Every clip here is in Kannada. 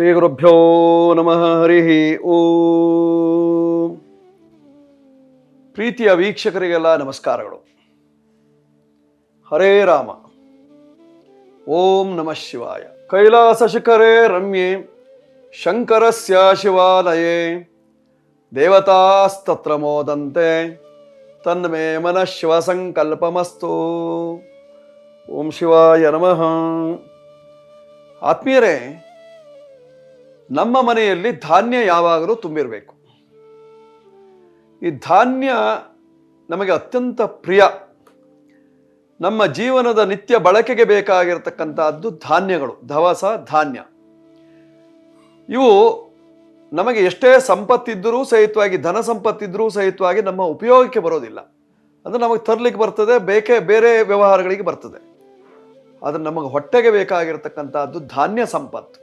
ಶ್ರೀ ಗುರುಭ್ಯೋ ನಮಃ, ಹರಿ ಓ. ಪ್ರೀತಿಯ ವೀಕ್ಷಕರಿಗೆಲ್ಲ ನಮಸ್ಕಾರಗಳು. ಹರೇ ರಾಮ. ಓಂ ನಮಃ ಶಿವಾಯ. ಕೈಲಾಸ ಶಿಖರೇ ರಮ್ಯೆ, ಶಂಕರಸ್ಯ ಶಿವಾಲಯೇ. ದೇವತಾಸ್ತತ್ರ ಮೋದಂತೆ, ತನ್ಮೇ ಮನಃ ಶಿವ ಸಂಕಲ್ಪಮಸ್ತು. ಓಂ ಶಿವಾಯ ನಮಃ. ಆತ್ಮೀಯರೇ ನಮ್ಮ ಮನೆಯಲ್ಲಿ ಧಾನ್ಯ ಯಾವಾಗಲೂ ತುಂಬಿರಬೇಕು. ಈ ಧಾನ್ಯ ನಮಗೆ ಅತ್ಯಂತ ಪ್ರಿಯ. ನಮ್ಮ ಜೀವನದ ನಿತ್ಯ ಬಳಕೆಗೆ ಬೇಕಾಗಿರತಕ್ಕಂತಹದ್ದು ಧಾನ್ಯಗಳು, ದವಸ ಧಾನ್ಯ. ಇವು ನಮಗೆ ಎಷ್ಟೇ ಸಂಪತ್ತಿದ್ದರೂ ಸಹಿತವಾಗಿ, ಧನ ಸಂಪತ್ತಿದ್ದರೂ ಸಹಿತವಾಗಿ ನಮ್ಮ ಉಪಯೋಗಕ್ಕೆ ಬರೋದಿಲ್ಲ. ಅಂದರೆ ನಮಗೆ ತರ್ಲಿಕ್ಕೆ ಬರ್ತದೆ, ಬೇಕೇ ಬೇರೆ ವ್ಯವಹಾರಗಳಿಗೆ ಬರ್ತದೆ. ಆದರೆ ನಮಗೆ ಹೊಟ್ಟೆಗೆ ಬೇಕಾಗಿರತಕ್ಕಂಥದ್ದು ಧಾನ್ಯ ಸಂಪತ್ತು.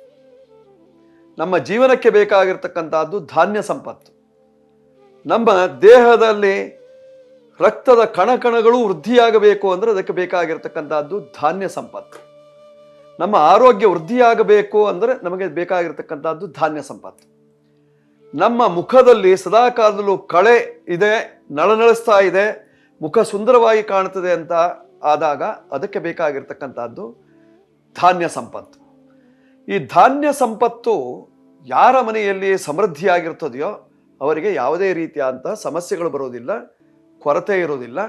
ನಮ್ಮ ಜೀವನಕ್ಕೆ ಬೇಕಾಗಿರ್ತಕ್ಕಂಥದ್ದು ಧಾನ್ಯ ಸಂಪತ್ತು. ನಮ್ಮ ದೇಹದಲ್ಲಿ ರಕ್ತದ ಕಣಕಣಗಳು ವೃದ್ಧಿಯಾಗಬೇಕು ಅಂದರೆ ಅದಕ್ಕೆ ಬೇಕಾಗಿರ್ತಕ್ಕಂಥದ್ದು ಧಾನ್ಯ ಸಂಪತ್ತು. ನಮ್ಮ ಆರೋಗ್ಯ ವೃದ್ಧಿಯಾಗಬೇಕು ಅಂದರೆ ನಮಗೆ ಬೇಕಾಗಿರ್ತಕ್ಕಂಥದ್ದು ಧಾನ್ಯ ಸಂಪತ್ತು. ನಮ್ಮ ಮುಖದಲ್ಲಿ ಸದಾಕಾಲದಲ್ಲೂ ಕಳೆ ಇದೆ, ನಳನಳಿಸ್ತಾ ಇದೆ, ಮುಖ ಸುಂದರವಾಗಿ ಕಾಣ್ತದೆ ಅಂತ ಆದಾಗ ಅದಕ್ಕೆ ಬೇಕಾಗಿರ್ತಕ್ಕಂಥದ್ದು ಧಾನ್ಯ ಸಂಪತ್ತು. ಈ ಧಾನ್ಯ ಸಂಪತ್ತು ಯಾರ ಮನೆಯಲ್ಲಿ ಸಮೃದ್ಧಿಯಾಗಿರ್ತದೆಯೋ ಅವರಿಗೆ ಯಾವುದೇ ರೀತಿಯಾದಂತಹ ಸಮಸ್ಯೆಗಳು ಬರೋದಿಲ್ಲ, ಕೊರತೆ ಇರೋದಿಲ್ಲ,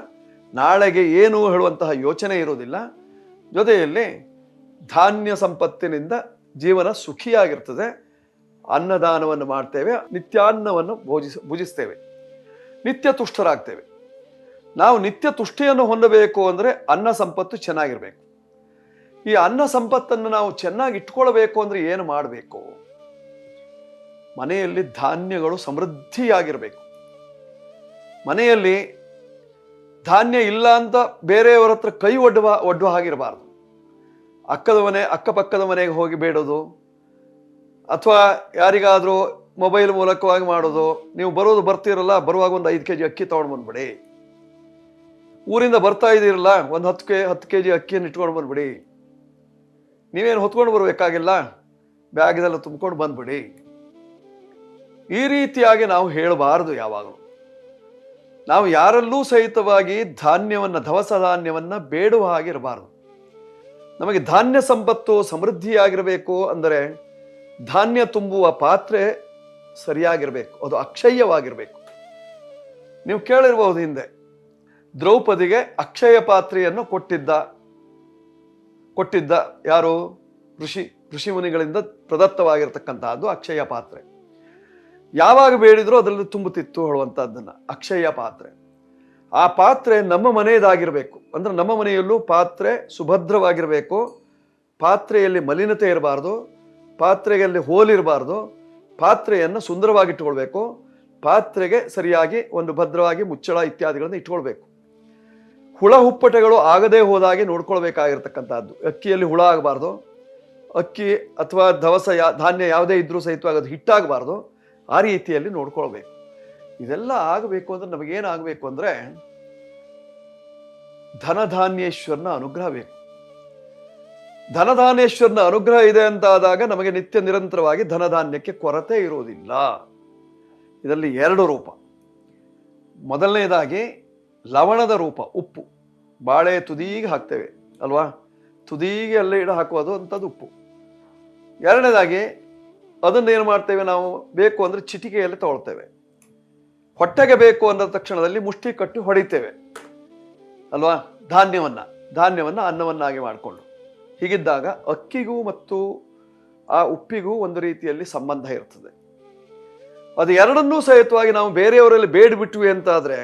ನಾಳೆಗೆ ಏನು ಹೇಳುವಂತಹ ಯೋಚನೆ ಇರೋದಿಲ್ಲ. ಜೊತೆಯಲ್ಲಿ ಧಾನ್ಯ ಸಂಪತ್ತಿನಿಂದ ಜೀವನ ಸುಖಿಯಾಗಿರ್ತದೆ. ಅನ್ನದಾನವನ್ನು ಮಾಡ್ತೇವೆ, ನಿತ್ಯಾನ್ನವನ್ನು ಭೋಜಿಸ ಭುಜಿಸ್ತೇವೆ. ನಿತ್ಯ ತುಷ್ಟರಾಗ್ತೇವೆ. ನಾವು ನಿತ್ಯ ತುಷ್ಟಿಯನ್ನು ಹೊಂದಬೇಕು ಅಂದರೆ ಅನ್ನ ಸಂಪತ್ತು ಚೆನ್ನಾಗಿರ್ಬೇಕು. ಈ ಅನ್ನ ಸಂಪತ್ತನ್ನು ನಾವು ಚೆನ್ನಾಗಿ ಇಟ್ಕೊಳ್ಬೇಕು ಅಂದ್ರೆ ಏನು ಮಾಡಬೇಕು? ಮನೆಯಲ್ಲಿ ಧಾನ್ಯಗಳು ಸಮೃದ್ಧಿಯಾಗಿರಬೇಕು. ಮನೆಯಲ್ಲಿ ಧಾನ್ಯ ಇಲ್ಲ ಅಂತ ಬೇರೆಯವರ ಹತ್ರ ಕೈ ಒಡ್ಡುವ ಒಡ್ಡುವ ಹಾಗಿರಬಾರ್ದು. ಅಕ್ಕದ ಮನೆ, ಅಕ್ಕಪಕ್ಕದ ಮನೆಗೆ ಹೋಗಿ ಬೇಡೋದು. ಅಥವಾ ಯಾರಿಗಾದರೂ ಮೊಬೈಲ್ ಮೂಲಕವಾಗಿ ಮಾಡೋದು. ನೀವು ಬರೋದು ಬರ್ತೀರಲ್ಲ, ಬರುವಾಗ ಒಂದು ಐದು ಕೆ ಜಿ ಅಕ್ಕಿ ತೊಗೊಂಡು ಬಂದ್ಬಿಡಿ. ಊರಿಂದ ಬರ್ತಾ ಇದ್ದೀರಲ್ಲ, ಒಂದು ಹತ್ತು ಕೆ ಹತ್ತು ಕೆ ಜಿ ಅಕ್ಕಿಯನ್ನು ಇಟ್ಕೊಂಡು ಬಂದ್ಬಿಡಿ. ನೀವೇನು ಹೊತ್ಕೊಂಡು ಬರಬೇಕಾಗಿಲ್ಲ? ಬ್ಯಾಗ್ದೆಲ್ಲ ತುಂಬಿಕೊಂಡು ಬಂದ್ಬಿಡಿ. ಈ ರೀತಿಯಾಗಿ ನಾವು ಹೇಳಬಾರದು ಯಾವಾಗಲೂ. ನಾವು ಯಾರಲ್ಲೂ ಸಹಿತವಾಗಿ ಧಾನ್ಯವನ್ನು ಧವಸ ಧಾನ್ಯವನ್ನು ಬೇಡುವ ಹಾಗಿರಬಾರದು ನಮಗೆ ಧಾನ್ಯ ಸಂಪತ್ತು ಸಮೃದ್ಧಿಯಾಗಿರಬೇಕು ಅಂದರೆ ಧಾನ್ಯ ತುಂಬುವ ಪಾತ್ರೆ ಸರಿಯಾಗಿರಬೇಕು, ಅದು ಅಕ್ಷಯ್ಯವಾಗಿರಬೇಕು ನೀವು ಕೇಳಿರಬಹುದು ಹಿಂದೆ, ದ್ರೌಪದಿಗೆ ಅಕ್ಷಯ ಪಾತ್ರೆಯನ್ನು ಕೊಟ್ಟಿದ್ದ ಕೊಟ್ಟಿದ್ದ ಯಾರು? ಋಷಿ ಋಷಿ ಮುನಿಗಳಿಂದ ಪ್ರದತ್ತವಾಗಿರತಕ್ಕಂತಹದ್ದು ಅಕ್ಷಯ ಪಾತ್ರೆ. ಯಾವಾಗ ಬೇಡಿದ್ರೂ ಅದರಲ್ಲಿ ತುಂಬುತ್ತಿತ್ತು ಹೇಳುವಂತಹದ್ದನ್ನ, ಅಕ್ಷಯ ಪಾತ್ರೆ. ಆ ಪಾತ್ರೆ ನಮ್ಮ ಮನೆಯದಾಗಿರಬೇಕು. ಅಂದ್ರೆ ನಮ್ಮ ಮನೆಯಲ್ಲೂ ಪಾತ್ರೆ ಸುಭದ್ರವಾಗಿರಬೇಕು. ಪಾತ್ರೆಯಲ್ಲಿ ಮಲಿನತೆ ಇರಬಾರ್ದು. ಪಾತ್ರೆಯಲ್ಲಿ ಹೋಲಿರಬಾರ್ದು. ಪಾತ್ರೆಯನ್ನು ಸುಂದರವಾಗಿಟ್ಟುಕೊಳ್ಬೇಕು ಪಾತ್ರೆಗೆ ಸರಿಯಾಗಿ ಒಂದು ಭದ್ರವಾಗಿ ಮುಚ್ಚಳ ಇತ್ಯಾದಿಗಳನ್ನು ಇಟ್ಕೊಳ್ಬೇಕು. ಹುಳ ಹುಪ್ಪಟೆಗಳು ಆಗದೇ ಹೋದಾಗೆ ನೋಡ್ಕೊಳ್ಬೇಕಾಗಿರ್ತಕ್ಕಂಥದ್ದು. ಅಕ್ಕಿಯಲ್ಲಿ ಹುಳ ಆಗಬಾರ್ದು. ಅಕ್ಕಿ ಅಥವಾ ದವಸ ಯಾ, ಧಾನ್ಯ ಯಾವುದೇ ಇದ್ರೂ ಸಹಿತವಾಗಿ ಅದು ಹಿಟ್ಟಾಗಬಾರ್ದು. ಆ ರೀತಿಯಲ್ಲಿ ನೋಡ್ಕೊಳ್ಬೇಕು. ಇದೆಲ್ಲ ಆಗಬೇಕು ಅಂದ್ರೆ ನಮಗೇನಾಗಬೇಕು ಅಂದರೆ ಧನಧಾನ್ಯೇಶ್ವರನ ಅನುಗ್ರಹ ಬೇಕು. ಧನಧಾನ್ಯೇಶ್ವರನ ಅನುಗ್ರಹ ಇದೆ ಅಂತ ಆದಾಗ ನಮಗೆ ನಿತ್ಯ ನಿರಂತರವಾಗಿ ಧನಧಾನ್ಯಕ್ಕೆ ಕೊರತೆ ಇರುವುದಿಲ್ಲ. ಇದರಲ್ಲಿ ಎರಡು ರೂಪ. ಮೊದಲನೇದಾಗಿ ಲವಣದ ರೂಪ, ಉಪ್ಪು. ಬಾಳೆ ತುದಿಗೆ ಹಾಕ್ತೇವೆ, ಅಲ್ವಾ? ತುದಿಗೆ ಅಲ್ಲೇ ಇಡ ಹಾಕುವುದು ಅಂಥದ್ದು ಉಪ್ಪು. ಎರಡನೇದಾಗಿ ಅದನ್ನು ಏನು ಮಾಡ್ತೇವೆ ನಾವು? ಬೇಕು ಅಂದರೆ ಚಿಟಿಕೆಯಲ್ಲಿ ತಗೊಳ್ತೇವೆ. ಹೊಟ್ಟೆಗೆ ಬೇಕು ಅಂದ ತಕ್ಷಣದಲ್ಲಿ ಮುಷ್ಟಿ ಕಟ್ಟಿ ಹೊಡಿತೇವೆ, ಅಲ್ವಾ? ಧಾನ್ಯವನ್ನು ಧಾನ್ಯವನ್ನು ಅನ್ನವನ್ನಾಗಿ ಮಾಡಿಕೊಂಡು. ಹೀಗಿದ್ದಾಗ ಅಕ್ಕಿಗೂ ಮತ್ತು ಆ ಉಪ್ಪಿಗೂ ಒಂದು ರೀತಿಯಲ್ಲಿ ಸಂಬಂಧ ಇರ್ತದೆ. ಅದು ಎರಡನ್ನೂ ಸಹಿತವಾಗಿ ನಾವು ಬೇರೆಯವರಲ್ಲಿ ಬೇಡಿಬಿಟ್ವಿ ಅಂತಾದ್ರೆ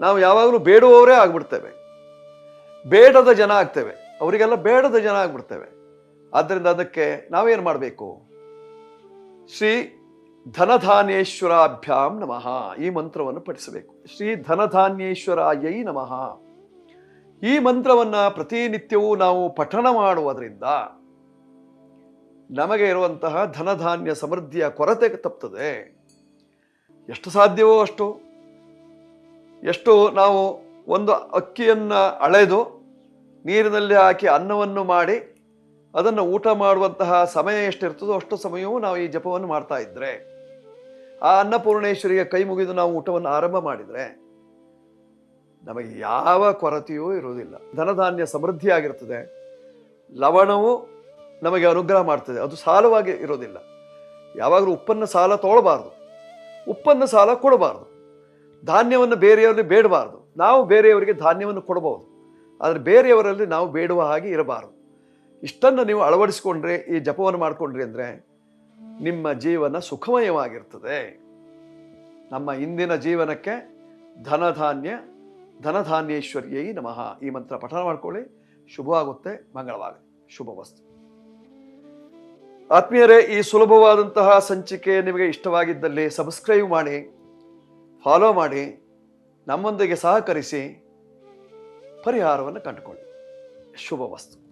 ನಾವು ಯಾವಾಗಲೂ ಬೇಡುವವರೇ ಆಗ್ಬಿಡ್ತೇವೆ. ಬೇಡದ ಜನ ಆಗ್ತೇವೆ. ಅವರಿಗೆಲ್ಲ ಬೇಡದ ಜನ ಆಗ್ಬಿಡ್ತೇವೆ. ಆದ್ದರಿಂದ ಅದಕ್ಕೆ ನಾವೇನು ಮಾಡಬೇಕು? ಶ್ರೀ ಧನಧಾನ್ಯೇಶ್ವರಾಭ್ಯಾಂ ನಮಃ ಈ ಮಂತ್ರವನ್ನು ಪಠಿಸಬೇಕು. ಶ್ರೀ ಧನಧಾನ್ಯೇಶ್ವರಾಯೈ ನಮಃ. ಈ ಮಂತ್ರವನ್ನು ಪ್ರತಿನಿತ್ಯವೂ ನಾವು ಪಠಣ ಮಾಡುವುದರಿಂದ ನಮಗೆ ಇರುವಂತಹ ಧನಧಾನ್ಯ ಸಮೃದ್ಧಿಯ ಕೊರತೆ ತಪ್ತದೆ ಎಷ್ಟು ಸಾಧ್ಯವೋ ಅಷ್ಟು. ಎಷ್ಟು ನಾವು ಒಂದು ಅಕ್ಕಿಯನ್ನು ಅಳೆದು ನೀರಿನಲ್ಲಿ ಹಾಕಿ ಅನ್ನವನ್ನು ಮಾಡಿ ಅದನ್ನು ಊಟ ಮಾಡುವಂತಹ ಸಮಯ ಎಷ್ಟಿರ್ತದೋ ಅಷ್ಟು ಸಮಯವೂ ನಾವು ಈ ಜಪವನ್ನು ಮಾಡ್ತಾ ಇದ್ದರೆ ಆ ಅನ್ನಪೂರ್ಣೇಶ್ವರಿಗೆ ಕೈ ಮುಗಿದು ನಾವು ಊಟವನ್ನು ಆರಂಭ ಮಾಡಿದರೆ ನಮಗೆ ಯಾವ ಕೊರತೆಯೂ ಇರುವುದಿಲ್ಲ. ಧನಧಾನ್ಯ ಸಮೃದ್ಧಿಯಾಗಿರ್ತದೆ. ಲವಣವು ನಮಗೆ ಅನುಗ್ರಹ ಮಾಡ್ತದೆ. ಅದು ಸಾಲವಾಗಿ ಇರೋದಿಲ್ಲ ಯಾವಾಗಲೂ ಉಪ್ಪನ್ನು ಸಾಲ ತೊಗೊಳ್ಬಾರ್ದು. ಉಪ್ಪನ್ನು ಸಾಲ ಕೊಡಬಾರ್ದು. ಧಾನ್ಯವನ್ನು ಬೇರೆಯವರಲ್ಲಿ ಬೇಡಬಾರ್ದು. ನಾವು ಬೇರೆಯವರಿಗೆ ಧಾನ್ಯವನ್ನು ಕೊಡಬಹುದು. ಆದರೆ ಬೇರೆಯವರಲ್ಲಿ ನಾವು ಬೇಡುವ ಹಾಗೆ ಇರಬಾರದು. ಇಷ್ಟನ್ನು ನೀವು ಅಳವಡಿಸಿಕೊಂಡ್ರೆ, ಈ ಜಪವನ್ನು ಮಾಡಿಕೊಂಡ್ರಿ ಅಂದರೆ ನಿಮ್ಮ ಜೀವನ ಸುಖಮಯವಾಗಿರ್ತದೆ. ನಮ್ಮ ಇಂದಿನ ಜೀವನಕ್ಕೆ ಧನಧಾನ್ಯ, ಧನಧಾನ್ಯೇಶ್ವರ್ಯೈ ನಮಃ. ಈ ಮಂತ್ರ ಪಠನ ಮಾಡ್ಕೊಳ್ಳಿ. ಶುಭವಾಗುತ್ತೆ. ಶುಭ ವಸ್ತು. ಆತ್ಮೀಯರೇ, ಈ ಸುಲಭವಾದಂತಹ ಸಂಚಿಕೆ ನಿಮಗೆ ಇಷ್ಟವಾಗಿದ್ದಲ್ಲಿ ಸಬ್ಸ್ಕ್ರೈಬ್ ಮಾಡಿ. ಫಾಲೋ ಮಾಡಿ ನಮ್ಮೊಂದಿಗೆ ಸಹಕರಿಸಿ ಪರಿಹಾರವನ್ನು ಕಂಡುಕೊಳ್ಳಿ. ಶುಭ ವಸ್ತು